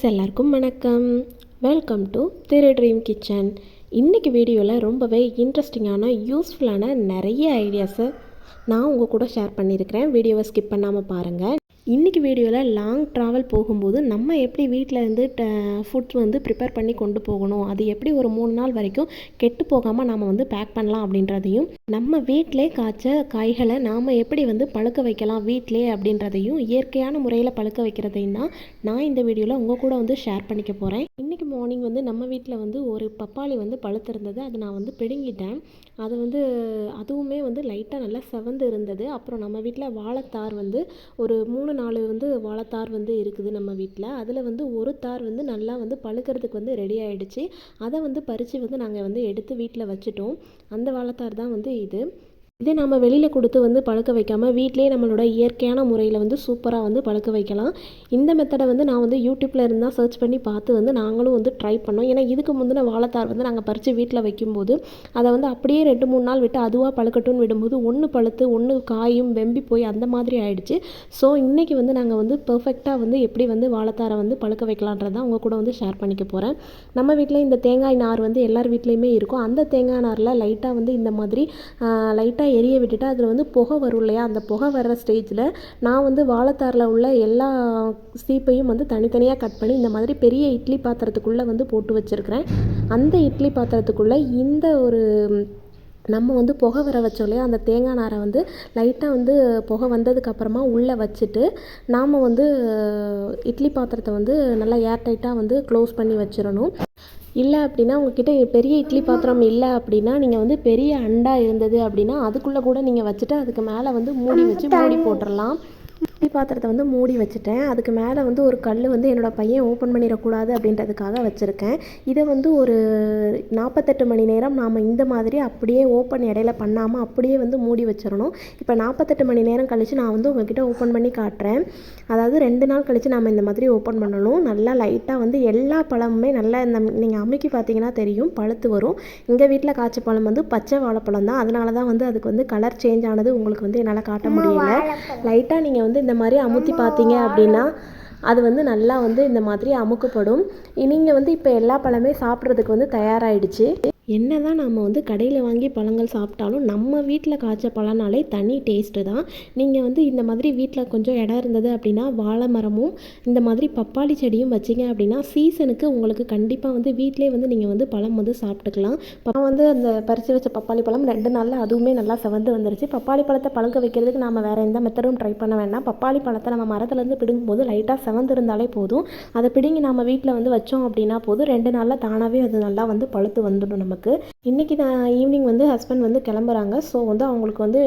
Friends எல்லாருக்கும் வணக்கம். Welcome to Thiru dream kitchen இன்றைக்கி வீடியோவில் ரொம்பவே இன்ட்ரெஸ்டிங்கான யூஸ்ஃபுல்லான நிறைய ஐடியாஸை நான் உங்கள் கூட ஷேர் பண்ணியிருக்கிறேன் வீடியோவை ஸ்கிப் பண்ணாமல் பாருங்கள் இன்றைக்கி வீடியோவில் லாங் ட்ராவல் போகும்போது நம்ம எப்படி வீட்டில் இருந்து ஃபுட் வந்து ப்ரிப்பேர் பண்ணி கொண்டு போகணும் அது எப்படி ஒரு மூணு நாள் வரைக்கும் கெட்டு போகாமல் நம்ம வந்து பேக் பண்ணலாம் அப்படின்றதையும் நம்ம வீட்டிலே காய்ச்ச காய்களை நாம் எப்படி வந்து பழுக்க வைக்கலாம் வீட்டிலே அப்படின்றதையும் இயற்கையான முறையில் பழுக்க வைக்கிறதையும் தான் நான் இந்த வீடியோவில் உங்கள் கூட வந்து ஷேர் பண்ணிக்க போகிறேன் இன்றைக்கி மார்னிங் வந்து நம்ம வீட்டில் வந்து ஒரு பப்பாளி வந்து பழுத்திருந்தது. அது நான் வந்து பிடுங்கிட்டேன். அது வந்து அதுவுமே வந்து லைட்டாக நல்லா செவந்து இருந்தது. அப்புறம் நம்ம வீட்டில் வாழைத்தார் வந்து ஒரு மூணு நாலு வந்து வாழைத்தார் வந்து இருக்குது நம்ம வீட்டில். அதில் வந்து ஒரு தார் வந்து நல்லா வந்து பழுக்கிறதுக்கு வந்து ரெடி ஆகிடுச்சு அதை வந்து பறித்து வந்து நாங்கள் வந்து எடுத்து வீட்டில் வச்சுட்டோம். அந்த வாழைத்தார் தான் வந்து இது இதே நம்ம வெளியில் கொடுத்து வந்து பழுக்க வைக்காமல் வீட்டிலே நம்மளோட இயற்கையான முறையில் வந்து சூப்பராக வந்து பழுக்க வைக்கலாம். இந்த மெத்தடை வந்து நான் வந்து யூடியூப்பில் இருந்தால் சர்ச் பண்ணி பார்த்து வந்து நாங்களும் வந்து ட்ரை பண்ணோம். ஏன்னா இதுக்கு முந்தின வாழைத்தார் வந்து நாங்கள் பறித்து வீட்டில் வைக்கும்போது அதை வந்து அப்படியே ரெண்டு மூணு நாள் விட்டு அதுவாக பழுக்கட்டும்னு விடும்போது ஒன்று பழுத்து ஒன்று காயும் வெம்பி போய் அந்த மாதிரி ஆயிடுச்சு. ஸோ இன்றைக்கி வந்து நாங்கள் வந்து பர்ஃபெக்டாக வந்து எப்படி வந்து வாழைத்தாரை வந்து பழுக்க வைக்கலான்றதான் உங்கள் கூட வந்து ஷேர் பண்ணிக்க போகிறேன் நம்ம வீட்டில் இந்த தேங்காய் நார் வந்து எல்லார் வீட்லேயுமே இருக்கும். அந்த தேங்காய் நாரில் லைட்டாக வந்து இந்த மாதிரி லைட்டாக எரிய விட்டுட்டு அதில் வந்து புகை வரும் இல்லையா? அந்த புகை வர்ற ஸ்டேஜில் நான் வந்து வாழைத்தாரில் உள்ள எல்லா சீப்பையும் வந்து தனித்தனியாக கட் பண்ணி இந்த மாதிரி பெரிய இட்லி பாத்திரத்துக்குள்ளே வந்து போட்டு வச்சுருக்கிறேன். அந்த இட்லி பாத்திரத்துக்குள்ளே இந்த ஒரு நம்ம வந்து புகை வர வச்சோம் இல்லையா? அந்த தேங்காய் நாரை வந்து லைட்டாக வந்து புகை வந்ததுக்கப்புறமா உள்ளே வச்சுட்டு நாம் வந்து இட்லி பாத்திரத்தை வந்து நல்லா ஏர் டைட்டாக வந்து க்ளோஸ் பண்ணி வச்சிடணும். இல்லை அப்படின்னா உங்ககிட்ட பெரிய இட்லி பாத்திரம் இல்லை அப்படின்னா நீங்கள் வந்து பெரிய அண்டா இருந்தது அப்படின்னா அதுக்குள்ளே கூட நீங்கள் வச்சுட்டு அதுக்கு மேலே வந்து மூடி வச்சு மூடி போட்டுடலாம் இட்லி பாத்திரத்தை வந்து மூடி வச்சுட்டேன். அதுக்கு மேலே வந்து ஒரு கல் வந்து என்னோடய பையன் ஓப்பன் பண்ணிடக்கூடாது அப்படின்றதுக்காக வச்சுருக்கேன். இதை வந்து ஒரு நாற்பத்தெட்டு மணி நேரம் நாம் இந்த மாதிரி அப்படியே ஓப்பன் இடையில பண்ணாமல் அப்படியே வந்து மூடி வச்சிடணும். இப்போ நாற்பத்தெட்டு மணி நேரம் கழித்து நான் வந்து உங்ககிட்ட ஓப்பன் பண்ணி காட்டுறேன். அதாவது ரெண்டு நாள் கழித்து நாம் இந்த மாதிரி ஓப்பன் பண்ணணும். நல்லா லைட்டாக வந்து எல்லா பழமுமே நல்லா இந்த நீங்கள் அமுக்கி பார்த்தீங்கன்னா தெரியும். பழுத்து வரும். எங்கள் வீட்டில் காய்ச்ச பழம் வந்து பச்சை வாழைப்பழம் தான். அதனால தான் வந்து அதுக்கு வந்து கலர் சேஞ்ச் ஆனது உங்களுக்கு வந்து என்னால் காட்ட முடியல. லைட்டாக நீங்கள் வந்து இந்த இந்த மாதிரி அமுத்தி பார்த்தீங்க அப்படின்னா அது வந்து நல்லா வந்து இந்த மாதிரி அமுக்கப்படும். நீங்கள் வந்து இப்போ எல்லா பழமே சாப்பிட்றதுக்கு வந்து தயாராகிடுச்சு என்ன தான் நம்ம வந்து கடையில் வாங்கி பழங்கள் சாப்பிட்டாலும் நம்ம வீட்டில் காய்ச்ச பழம்னாலே தனி டேஸ்ட்டு தான். நீங்கள் வந்து இந்த மாதிரி வீட்டில் கொஞ்சம் இடம் இருந்தது அப்படின்னா வாழை மரமும் இந்த மாதிரி பப்பாளி செடியும் வச்சிங்க அப்படின்னா சீசனுக்கு உங்களுக்கு கண்டிப்பாக வந்து வீட்டிலே வந்து நீங்கள் வந்து பழம் வந்து சாப்பிட்டுக்கலாம். பழம் வந்து அந்த பறித்து வச்ச பப்பாளி பழம் ரெண்டு நாளில் அதுவுமே நல்லா செவந்து வந்துருச்சு. பப்பாளி பழத்தை பழுக்க வைக்கிறதுக்கு நம்ம வேறு எந்த மெத்தடும் ட்ரை பண்ண வேண்டாம். பப்பாளி பழத்தை நம்ம மரத்துலேருந்து பிடுங்கும்போது லைட்டாக செவந்து இருந்தாலே போதும். அதை பிடுங்கி நம்ம வீட்டில் வந்து வச்சோம் அப்படின்னா போதும். ரெண்டு நாளில் தானாகவே அது நல்லா வந்து பழுத்து வந்துடும் நமக்கு. நமக்கு இன்றைக்கி நான் ஈவினிங் வந்து ஹஸ்பண்ட் வந்து கிளம்புறாங்க. ஸோ வந்து அவங்களுக்கு வந்து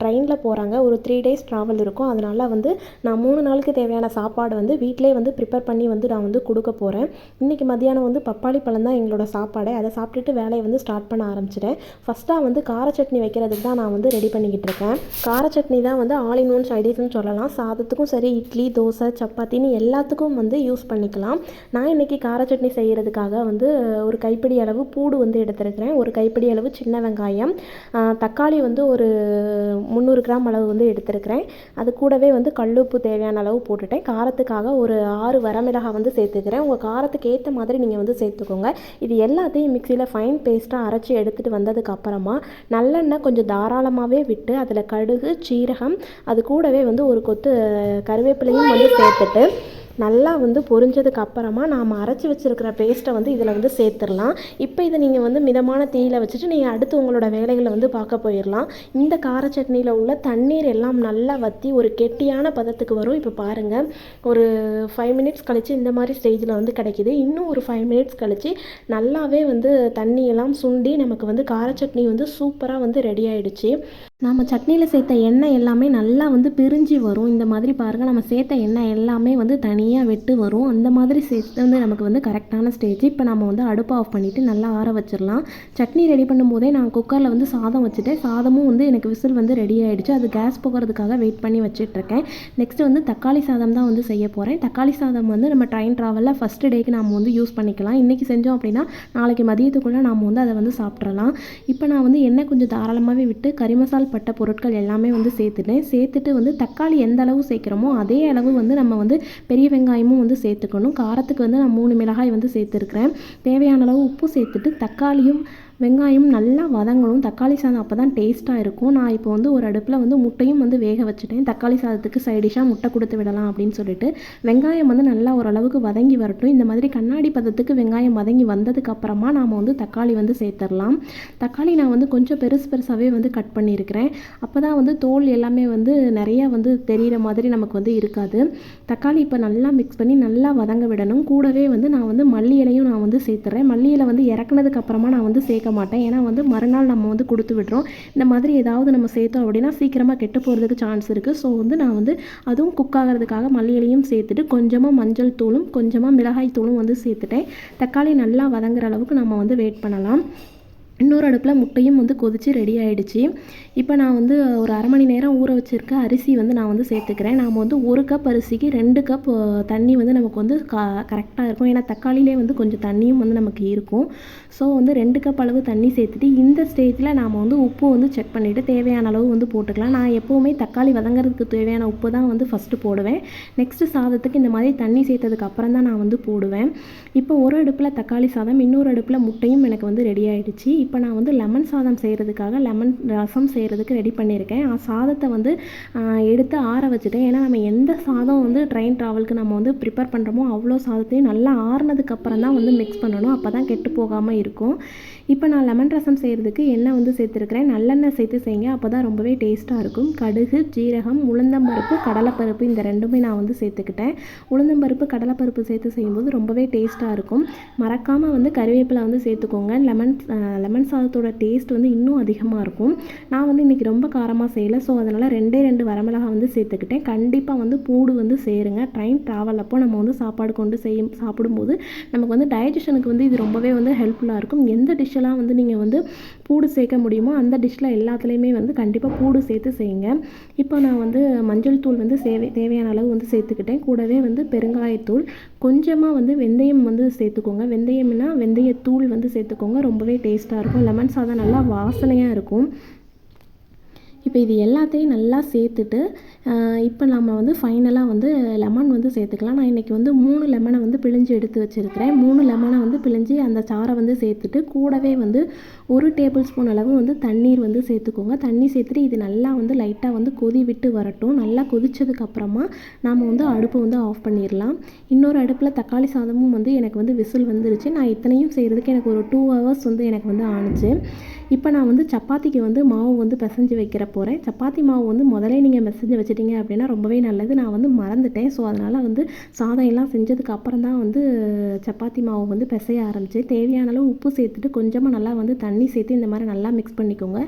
ட்ரெயினில் போகிறாங்க ஒரு த்ரீ டேஸ் ட்ராவல் இருக்கும். அதனால் வந்து நான் மூணு நாளுக்கு தேவையான சாப்பாடு வந்து வீட்டிலே வந்து ப்ரிப்பேர் பண்ணி வந்து நான் வந்து கொடுக்க போகிறேன் இன்றைக்கி மத்தியானம் வந்து பப்பாளி பழம் தான் எங்களோட சாப்பாடு. அதை சாப்பிட்டுட்டு வேலையை வந்து ஸ்டார்ட் பண்ண ஆரம்பிச்சிட்டேன். ஃபஸ்ட்டாக வந்து கார சட்னி வைக்கிறதுக்கு தான் நான் வந்து ரெடி பண்ணிக்கிட்டு இருக்கேன். கார சட்னி தான் வந்து ஆல் இன் ஒன் சைடிஷ்னு சொல்லலாம். சாதத்துக்கும் சரி இட்லி தோசை சப்பாத்தின்னு எல்லாத்துக்கும் வந்து யூஸ் பண்ணிக்கலாம். நான் இன்றைக்கி கார சட்னி செய்கிறதுக்காக வந்து ஒரு கைப்பிடி அளவு பூடு வந்து எடுத்துருக்கிறேன். ஒரு கைப்பிடி அளவு சின்ன வெங்காயம் தக்காளி வந்து ஒரு முந்நூறு கிராம் அளவு வந்து எடுத்துருக்கிறேன். அது கூடவே வந்து கல்லுப்பு தேவையான அளவு போட்டுட்டேன். காரத்துக்காக ஒரு ஆறு வரமிளகாய் வந்து சேர்த்துக்கிறேன். உங்கள் காரத்துக்கு ஏற்ற மாதிரி நீங்கள் வந்து சேர்த்துக்கோங்க. இது எல்லாத்தையும் மிக்சியில் ஃபைன் பேஸ்ட்டாக அரைச்சி எடுத்துகிட்டு வந்ததுக்கப்புறமா நல்லெண்ணெய் கொஞ்சம் தாராளமாகவே விட்டு அதில் கடுகு சீரகம் அது கூடவே வந்து ஒரு கொத்து கருவேப்பிலையும் வந்து சேர்த்துட்டு நல்லா வந்து பொரிஞ்சதுக்கு அப்புறமா நாம் அரைச்சி வச்சுருக்கிற பேஸ்ட்டை வந்து இதில் வந்து சேர்த்துடலாம். இப்போ இதை நீங்கள் வந்து மிதமான தீயில் வச்சுட்டு நீங்கள் அடுத்து உங்களோட வேலைகளை வந்து பார்க்க போயிடலாம். இந்த கார சட்னியில் உள்ள தண்ணீர் எல்லாம் நல்லா வற்றி ஒரு கெட்டியான பதத்துக்கு வரும். இப்போ பாருங்கள் ஒரு ஃபைவ் மினிட்ஸ் கழித்து இந்த மாதிரி ஸ்டேஜில் வந்து கிடைக்கிது. இன்னும் ஒரு ஃபைவ் மினிட்ஸ் கழித்து நல்லாவே வந்து தண்ணியெல்லாம் சுண்டி நமக்கு வந்து கார சட்னி வந்து சூப்பராக வந்து ரெடி ஆகிடுச்சு நம்ம சட்னியில் சேர்த்த எண்ணெய் எல்லாமே நல்லா வந்து பிரிஞ்சு வரும். இந்த மாதிரி பாருங்கள் நம்ம சேர்த்த எண்ணெய் எல்லாமே வந்து தனியாக விட்டு வரும். அந்த மாதிரி சேர்த்து வந்து நமக்கு வந்து கரெக்டான ஸ்டேஜ் இப்போ நம்ம வந்து அடுப்பு ஆஃப் பண்ணிவிட்டு நல்லா ஆற வச்சிடலாம். சட்னி ரெடி பண்ணும்போதே நான் குக்கரில் வந்து சாதம் வச்சுட்டேன். சாதமும் வந்து எனக்கு விசில் வந்து ரெடி ஆகிடுச்சு அது கேஸ் போகிறதுக்காக வெயிட் பண்ணி வச்சிட்ருக்கேன். நெக்ஸ்ட் வந்து தக்காளி சாதம் தான் வந்து செய்ய போகிறேன் தக்காளி சாதம் வந்து நம்ம ட்ரெயின் ட்ராவலில் ஃபஸ்ட்டு டேக்கு நாம் வந்து யூஸ் பண்ணிக்கலாம். இன்றைக்கி செஞ்சோம் அப்படின்னா நாளைக்கு மதியத்துக்குள்ளே நாம் வந்து அதை வந்து சாப்பிட்றலாம் இப்போ நான் வந்து எண்ணெய் கொஞ்சம் தாராளமாகவே விட்டு கறி மசால் தேவைப்பட்ட பொருட்கள் எல்லாமே வந்து சேர்த்துட்டேன் சேர்த்துட்டு வந்து தக்காளி எந்த அளவு சேர்க்குறோமோ அதே அளவு வந்து நம்ம வந்து பெரிய வெங்காயமும் வந்து சேர்த்துக்கணும். காரத்துக்கு வந்து நான் மூணு மிளகாய் வந்து சேர்த்துருக்குறேன். தேவையான அளவு உப்பு சேர்த்துட்டு தக்காளியும் வெங்காயம் நல்லா வதங்கணும். தக்காளி சாதம் அப்போ தான் டேஸ்ட்டாக இருக்கும். நான் இப்போ வந்து ஒரு அடுப்பில் வந்து முட்டையும் வந்து வேக வச்சுட்டேன். தக்காளி சாதத்துக்கு சைடிஷாக முட்டை கொடுத்து விடலாம் அப்படின்னு சொல்லிட்டு. வெங்காயம் வந்து நல்லா ஓரளவுக்கு வதங்கி வரட்டும். இந்த மாதிரி கண்ணாடி பதத்துக்கு வெங்காயம் வதங்கி வந்ததுக்கப்புறமா நாம் வந்து தக்காளி வந்து சேர்த்துடலாம். தக்காளி நான் வந்து கொஞ்சம் பெருசு பெருசாகவே வந்து கட் பண்ணியிருக்கிறேன் அப்போ தான் வந்து தோல் எல்லாமே வந்து நிறையா வந்து தெரிகிற மாதிரி நமக்கு வந்து இருக்காது. தக்காளி இப்போ நல்லா மிக்ஸ் பண்ணி நல்லா வதங்க விடணும். கூடவே வந்து நான் வந்து மல்லி இலையும் நான் வந்து சேர்த்துறேன். மல்லி இலை வந்து இறக்குனதுக்கப்புறமா நான் வந்து சேர்க்க மாட்டேன். ஏன்னா வந்து மறுநாள் நம்ம வந்து கொடுத்து விடுறோம். இந்த மாதிரி ஏதாவது நம்ம சேர்த்தோம் அப்படின்னா சீக்கிரமாக கெட்டு போகிறதுக்கு சான்ஸ் இருக்குது ஸோ வந்து நான் வந்து அதுவும் குக் ஆகிறதுக்காக மல்லியிலையும் சேர்த்துட்டு கொஞ்சமாக மஞ்சள் தூளும் கொஞ்சமாக மிளகாய் தூளும் வந்து சேர்த்துட்டேன். தக்காளி நல்லா வதங்குற அளவுக்கு நம்ம வந்து வெயிட் பண்ணலாம். இன்னொரு அடுப்பில் முட்டையும் வந்து கொதித்து ரெடி ஆகிடுச்சி இப்போ நான் வந்து ஒரு அரை மணி நேரம் ஊற வச்சுருக்க அரிசி வந்து நான் வந்து சேர்த்துக்கிறேன். நாம் வந்து ஒரு கப் அரிசிக்கு ரெண்டு கப் தண்ணி வந்து நமக்கு வந்து க கரெக்டாக இருக்கும். ஏன்னா தக்காளியிலே வந்து கொஞ்சம் தண்ணியும் வந்து நமக்கு இருக்கும். ஸோ வந்து ரெண்டு கப் அளவு தண்ணி சேர்த்துட்டு இந்த ஸ்டேஜில் நாம் வந்து உப்பு வந்து செக் பண்ணிவிட்டு தேவையான அளவு வந்து போட்டுக்கலாம். நான் எப்போவுமே தக்காளி வதங்குறதுக்கு தேவையான உப்பு தான் வந்து ஃபஸ்ட்டு போடுவேன். நெக்ஸ்ட்டு சாதத்துக்கு இந்த மாதிரி தண்ணி சேர்த்ததுக்கு அப்புறம் தான் நான் வந்து போடுவேன். இப்போ ஒரு அடுப்பில் தக்காளி சாதம் இன்னொரு அடுப்பில் முட்டையும் எனக்கு வந்து ரெடி ஆகிடுச்சு இப்போ நான் வந்து லெமன் சாதம் செய்கிறதுக்காக லெமன் ரசம் செய்கிறதுக்கு ரெடி பண்ணியிருக்கேன். ஆ, சாதத்தை வந்து எடுத்து ஆற வச்சுட்டேன். ஏன்னா நம்ம எந்த சாதம் வந்து ட்ரெயின் ட்ராவலுக்கு நம்ம வந்து ப்ரிப்பேர் பண்ணுறோமோ அவ்வளோ சாதத்தையும் நல்லா ஆறுனதுக்கப்புறம் தான் வந்து மிக்ஸ் பண்ணணும். அப்போ தான் கெட்டு போகாமல் இருக்கும். இப்போ நான் லெமன் ரசம் செய்கிறதுக்கு எண்ணெய் வந்து சேர்த்துருக்கிறேன். நல்லெண்ணெய் சேர்த்து செய்யுங்க. அப்போ தான் ரொம்பவே டேஸ்ட்டாக இருக்கும். கடுகு ஜீரகம் உளுந்தம்பருப்பு கடலைப்பருப்பு இந்த ரெண்டுமே நான் வந்து சேர்த்துக்கிட்டேன். உளுந்தம்பருப்பு கடலைப்பருப்பு சேர்த்து செய்யும்போது ரொம்பவே டேஸ்ட்டாக இருக்கும். மறக்காமல் வந்து கறிவேப்பிலை வந்து சேர்த்துக்கோங்க. லெமன் லெமன் சாதத்தோட டேஸ்ட் வந்து இன்னும் அதிகமாக இருக்கும். நான் வந்து இன்றைக்கி ரொம்ப காரமாக செய்யலை. ஸோ அதனால் ரெண்டே ரெண்டு வரமிளகாய் வந்து சேர்த்துக்கிட்டேன். கண்டிப்பாக வந்து பூடு வந்து சேருங்க. ட்ரெயின் ட்ராவல் அப்போ நம்ம வந்து சாப்பாடு கொண்டு செய்யும் சாப்பிடும்போது நமக்கு வந்து டைஜஷனுக்கு வந்து இது ரொம்பவே வந்து ஹெல்ப்ஃபுல்லாக இருக்கும். எந்த டிஷ்ஷெல்லாம் வந்து நீங்கள் வந்து பூடு சேர்க்க முடியுமோ அந்த டிஷ்ஷில் எல்லாத்துலேயுமே வந்து கண்டிப்பாக பூடு சேர்த்து செய்யுங்க. இப்போ நான் வந்து மஞ்சள் தூள் வந்து சேவை தேவையான அளவு வந்து சேர்த்துக்கிட்டேன். கூடவே வந்து பெருங்காயத்தூள் கொஞ்சமாக வந்து வெந்தயம் வந்து சேர்த்துக்கோங்க. வெந்தயம்னா வெந்தயத்தூள் வந்து சேர்த்துக்கோங்க. ரொம்பவே டேஸ்ட்டாக இருக்கும். லெமன் சாதம் நல்லா வாசனையாக இருக்கும். இப்போ இது எல்லாத்தையும் நல்லா சேர்த்துட்டு இப்போ நம்ம வந்து ஃபைனலாக வந்து லெமன் வந்து சேர்த்துக்கலாம். நான் இன்றைக்கி வந்து மூணு லெமனை வந்து பிழிஞ்சு எடுத்து வச்சுருக்கிறேன். மூணு லெமனை வந்து பிழிஞ்சு அந்த சாறை வந்து சேர்த்துட்டு கூடவே வந்து ஒரு டேபிள் ஸ்பூன் அளவு வந்து தண்ணீர் வந்து சேர்த்துக்கோங்க. தண்ணி சேர்த்துட்டு இது நல்லா வந்து லைட்டாக வந்து கொதி விட்டு வரட்டும். நல்லா கொதித்ததுக்கப்புறமா நாம் வந்து அடுப்பை வந்து ஆஃப் பண்ணிடலாம். இன்னொரு அடுப்பில் தக்காளி சாதமும் வந்து எனக்கு வந்து விசில் வந்துருச்சு. நான் இத்தனையும் செய்கிறதுக்கு எனக்கு ஒரு டூ ஹவர்ஸ் வந்து எனக்கு வந்து ஆணுச்சு. இப்போ நான் வந்து சப்பாத்திக்கு வந்து மாவு வந்து பிசைஞ்சு வைக்கிற போகிறேன் சப்பாத்தி மாவு வந்து முதலே நீங்கள் பிசைஞ்சு வச்சிட்டீங்க அப்படின்னா ரொம்பவே நல்லது. நான் வந்து மறந்துட்டேன். ஸோ அதனால் வந்து சாதம் எல்லாம் செஞ்சதுக்கு அப்புறம் தான் வந்து சப்பாத்தி மாவு வந்து பிசைய ஆரம்பிச்சேன். தேவையான அளவு உப்பு சேர்த்துட்டு கொஞ்சமாக நல்லா வந்து தண்ணி சேர்த்து இந்த மாதிரி நல்லா மிக்ஸ் பண்ணிக்கோங்க.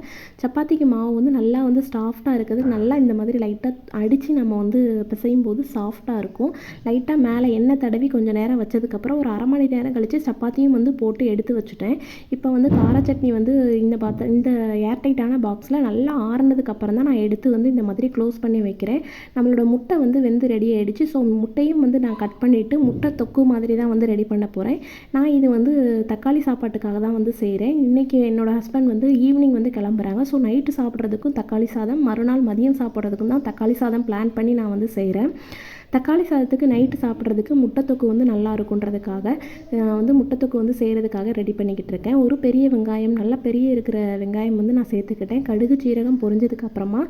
சப்பாத்திக்கு மாவு வந்து நல்லா வந்து சாஃப்டாக இருக்குது நல்லா இந்த மாதிரி லைட்டாக அடித்து நம்ம வந்து பிசையும் போது சாஃப்டாக இருக்கும். லைட்டாக மேலே எண்ணெய் தடவி கொஞ்சம் நேரம் வச்சதுக்கப்புறம் ஒரு அரை மணி நேரம் கழித்து சப்பாத்தியும் வந்து போட்டு எடுத்து வச்சுட்டேன். இப்போ வந்து கார சட்னி வந்து இந்த பாத்த இந்த ஏர்டைட்டான பாக்ஸில் நல்லா ஆறுனதுக்கு அப்புறம் தான் நான் எடுத்து வந்து இந்த மாதிரி க்ளோஸ் பண்ணி வைக்கிறேன். நம்மளோட முட்டை வந்து வெந்து ரெடி ஆகிடுச்சு ஸோ முட்டையும் வந்து நான் கட் பண்ணிவிட்டு முட்டை தொக்கு மாதிரி தான் வந்து ரெடி பண்ண போகிறேன் நான் இது வந்து தக்காளி சாப்பாட்டுக்காக தான் வந்து செய்கிறேன் இன்றைக்கி என்னோடய ஹஸ்பண்ட் வந்து ஈவினிங் வந்து கிளம்புறாங்க. ஸோ நைட்டு சாப்பிட்றதுக்கும் தக்காளி சாதம் மறுநாள் மதியம் சாப்பிட்றதுக்கும் தான் தக்காளி சாதம் பிளான் பண்ணி நான் வந்து செய்கிறேன் தக்காளி சாதத்துக்கு நைட்டு சாப்பிட்றதுக்கு முட்டைத்தொக்கு வந்து நல்லா இருக்குன்றதுக்காக நான் வந்து முட்டைத்தொக்கு வந்து செய்கிறதுக்காக ரெடி பண்ணிக்கிட்டு இருக்கேன். ஒரு பெரிய வெங்காயம் நல்லா பெரிய இருக்கிற வெங்காயம் வந்து நான் சேர்த்துக்கிட்டேன். கடுகு சீரகம் பொரிஞ்சதுக்கு அப்புறமா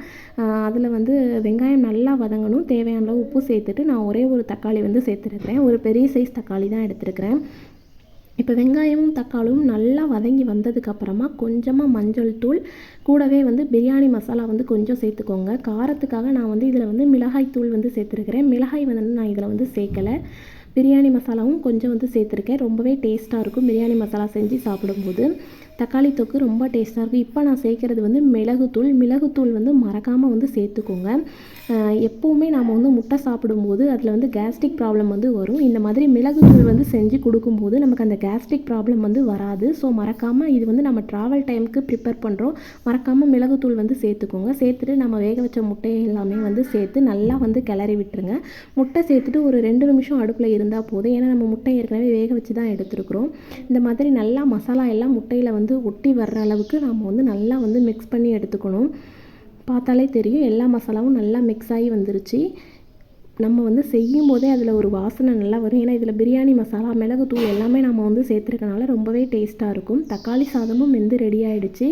அதில் வந்து வெங்காயம் நல்லா வதங்கணும். தேவையான அளவு உப்பு சேர்த்துட்டு நான் ஒரே ஒரு தக்காளி வந்து சேர்த்துருக்கிறேன். ஒரு பெரிய சைஸ் தக்காளி தான் எடுத்திருக்கிறேன். இப்போ வெங்காயமும் தக்காளியும் நல்லா வதங்கி வந்ததுக்கப்புறமா கொஞ்சமாக மஞ்சள் தூள் கூடவே வந்து பிரியாணி மசாலா வந்து கொஞ்சம் சேர்த்துக்கோங்க. காரத்துக்காக நான் வந்து இதில் வந்து மிளகாய் தூள் வந்து சேர்த்துருக்கிறேன். மிளகாய் வந்து நான் இதில் வந்து சேர்க்கலை. பிரியாணி மசாலாவும் கொஞ்சம் வந்து சேர்த்துருக்கேன். ரொம்பவே டேஸ்ட்டாக இருக்கும். பிரியாணி மசாலா செஞ்சு சாப்பிடும்போது. தக்காளி தொக்கு ரொம்ப டேஸ்ட்டாக இருக்கும். இப்போ நான் சேர்க்குறது வந்து மிளகுத்தூள். மிளகுத்தூள் வந்து மறக்காமல் வந்து சேர்த்துக்கோங்க. எப்போவுமே நாம் வந்து முட்டை சாப்பிடும்போது அதில் வந்து கேஸ்ட்ரிக் ப்ராப்ளம் வந்து வரும். இந்த மாதிரி மிளகுத்தூள் வந்து செஞ்சு கொடுக்கும்போது நமக்கு அந்த கேஸ்ட்ரிக் ப்ராப்ளம் வந்து வராது. ஸோ மறக்காமல் இது வந்து நம்ம ட்ராவல் டைமுக்கு ப்ரிப்பேர் பண்ணுறோம் மறக்காமல் மிளகுத்தூள் வந்து சேர்த்துக்கோங்க. சேர்த்துட்டு நம்ம வேக வச்ச முட்டையை எல்லாமே வந்து சேர்த்து நல்லா வந்து கிளறி விட்டுருங்க. முட்டை சேர்த்துட்டு ஒரு ரெண்டு நிமிஷம் அடுப்பில் இருந்தால் போதும். ஏன்னா நம்ம முட்டை ஏற்கனவே வேக வச்சு தான் எடுத்துருக்குறோம். இந்த மாதிரி நல்லா மசாலா எல்லாம் முட்டையில் வந்து ஒட்டி வர்ற அளவுக்கு நாம் வந்து நல்லா வந்து மிக்ஸ் பண்ணி எடுத்துக்கணும். பார்த்தாலே தெரியும் எல்லா மசாலாவும் நல்லா மிக்ஸ் ஆகி வந்துருச்சு. நம்ம வந்து செய்யும் போதே அதில் ஒரு வாசனை நல்லா வரும். ஏன்னா இதில் பிரியாணி மசாலா மிளகுத்தூள் எல்லாமே நம்ம வந்து சேர்த்துருக்கனால ரொம்பவே டேஸ்ட்டாக இருக்கும். தக்காளி சாதமும் வெந்து ரெடி ஆகிடுச்சு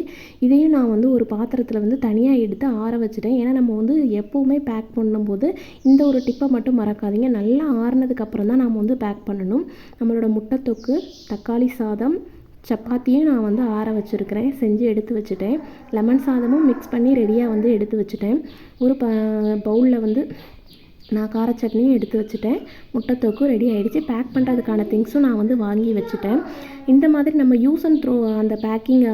இதையும் நான் வந்து ஒரு பாத்திரத்தில் வந்து தனியாக எடுத்து ஆற வச்சுட்டேன். ஏன்னா நம்ம வந்து எப்போவுமே பேக் பண்ணும்போது இந்த ஒரு டிப்பை மட்டும் மறக்காதீங்க. நல்லா ஆறினதுக்கப்புறம் தான் நாம் வந்து பேக் பண்ணணும். நம்மளோட முட்டை தொக்கு தக்காளி சாதம் சப்பாத்தியும் நான் வந்து ஆற வச்சுருக்கிறேன் செஞ்சு எடுத்து வச்சுட்டேன். லெமன் சாதமும் மிக்ஸ் பண்ணி ரெடியாக வந்து எடுத்து வச்சுட்டேன். ஒரு ப பவுலில் வந்து நான் கார சட்னியும் எடுத்து வச்சுட்டேன். முட்டை ரெடி ஆகிடுச்சு பேக் பண்ணுறதுக்கான திங்ஸும் நான் வந்து வாங்கி வச்சுட்டேன். இந்த மாதிரி நம்ம யூஸ் அண்ட் த்ரோ அந்த பேக்கிங்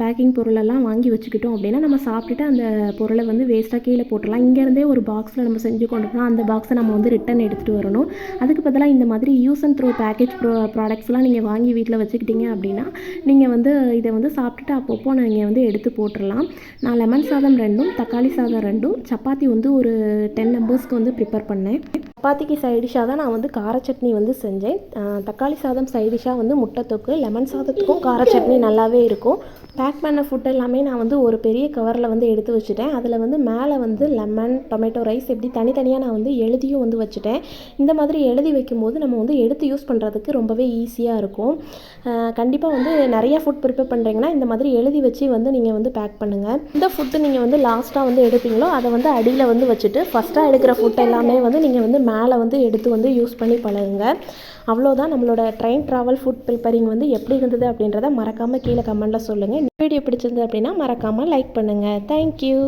பேக்கிங் பொருளெல்லாம் வாங்கி வச்சுக்கிட்டோம் அப்படின்னா நம்ம சாப்பிட்டுட்டு அந்த பொருளை வந்து வேஸ்ட்டாக கீழே போட்டுடலாம். இங்கேருந்தே ஒரு பாக்ஸில் நம்ம செஞ்சு கொண்டு போனால் அந்த பாக்ஸை நம்ம வந்து ரிட்டன் எடுத்துகிட்டு வரணும். அதுக்கு பதிலாக இந்த மாதிரி use and throw package pro ப்ராடக்ட்ஸ்லாம் நீங்கள் வாங்கி வீட்டில் வச்சுக்கிட்டீங்க அப்படின்னா நீங்கள் வந்து இதை வந்து சாப்பிட்டுட்டு அப்பப்போ நீங்கள் வந்து எடுத்து போட்டுடலாம். நான் லெமன் சாதம் ரெண்டும் தக்காளி சாதம் ரெண்டும் சப்பாத்தி வந்து ஒரு டென் மெம்பர்ஸ்க்கு வந்து ப்ரிப்பேர் பண்ணேன். சப்பாத்திக்கு சைடிஷாக தான் நான் வந்து கார சட்னி வந்து செஞ்சேன். தக்காளி சாதம் சைடிஷாக வந்து முட்டை தொக்கு லெமன் சாதத்துக்கும் கார சட்னி நல்லாவே இருக்கும். பேக் பண்ண ஃபுட் எல்லாமே நான் வந்து ஒரு பெரிய கவரில் வந்து எடுத்து வச்சுட்டேன். அதில் வந்து மேலே வந்து லெமன் டொமேட்டோ ரைஸ் இப்படி தனித்தனியாக நான் வந்து எழுதியும் வந்து வச்சுட்டேன். இந்த மாதிரி எழுதி வைக்கும்போது நம்ம வந்து எடுத்து யூஸ் பண்ணுறதுக்கு ரொம்பவே ஈஸியாக இருக்கும். கண்டிப்பாக வந்து நிறைய ஃபுட் ப்ரிப்பேர் பண்ணுறீங்கன்னா இந்த மாதிரி எழுதி வச்சு வந்து நீங்கள் வந்து பேக் பண்ணுங்கள் இந்த ஃபுட்டு நீங்கள் வந்து லாஸ்ட்டாக வந்து எடுப்பீங்களோ அதை வந்து அடியில் வந்து வச்சுட்டு ஃபஸ்ட்டாக எடுக்கிற ஃபுட் எல்லாமே வந்து நீங்கள் வந்து மேலே வந்து எடுத்து வந்து யூஸ் பண்ணி பழகுங்க. அவ்வளோதான். நம்மளோட ட்ரெயின் ட்ராவல் ஃபுட் ப்ரிப்பரிங் வந்து எப்படி இருந்தது அப்படின்றத மறக்காமல் கீழே கமெண்ட்டில் சொல்லுங்கள் வீடியோ பிடிச்சிருந்தது அப்படின்னா மறக்காமல் லைக் பண்ணுங்கள் தேங்க்யூ